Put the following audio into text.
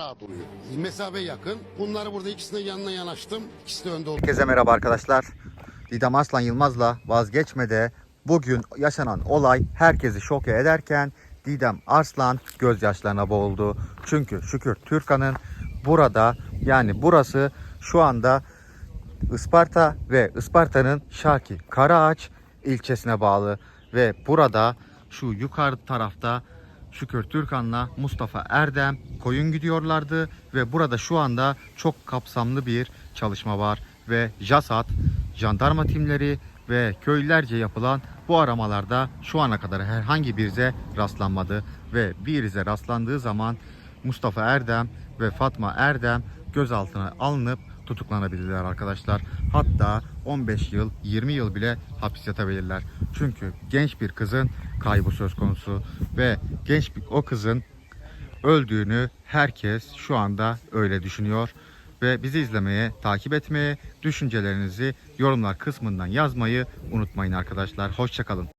rahat. Mesafe yakın. Bunları burada ikisinin yanına yanaştım. İkisi de önde oldu. Herkese merhaba arkadaşlar. Didem Arslan Yılmaz'la vazgeçmede bugün yaşanan olay herkesi şok ederken Didem Arslan gözyaşlarına boğuldu. Çünkü Şükür Türkan'ın burada yani burası şu anda Isparta ve Isparta'nın Şarki Karaağaç ilçesine bağlı ve burada şu yukarı tarafta Şükür Türkan'la Mustafa Erdem koyun gidiyorlardı ve burada şu anda çok kapsamlı bir çalışma var ve JASAT, jandarma timleri ve köylülerce yapılan bu aramalarda şu ana kadar herhangi bir ize rastlanmadı ve bir ize rastlandığı zaman Mustafa Erdem ve Fatma Erdem gözaltına alınıp tutuklanabilirler arkadaşlar. Hatta 15 yıl, 20 yıl bile hapis yatabilirler. Çünkü genç bir kızın kaybı söz konusu ve genç bir o kızın öldüğünü herkes şu anda öyle düşünüyor. Ve bizi izlemeye, takip etmeye, düşüncelerinizi yorumlar kısmından yazmayı unutmayın arkadaşlar. Hoşçakalın.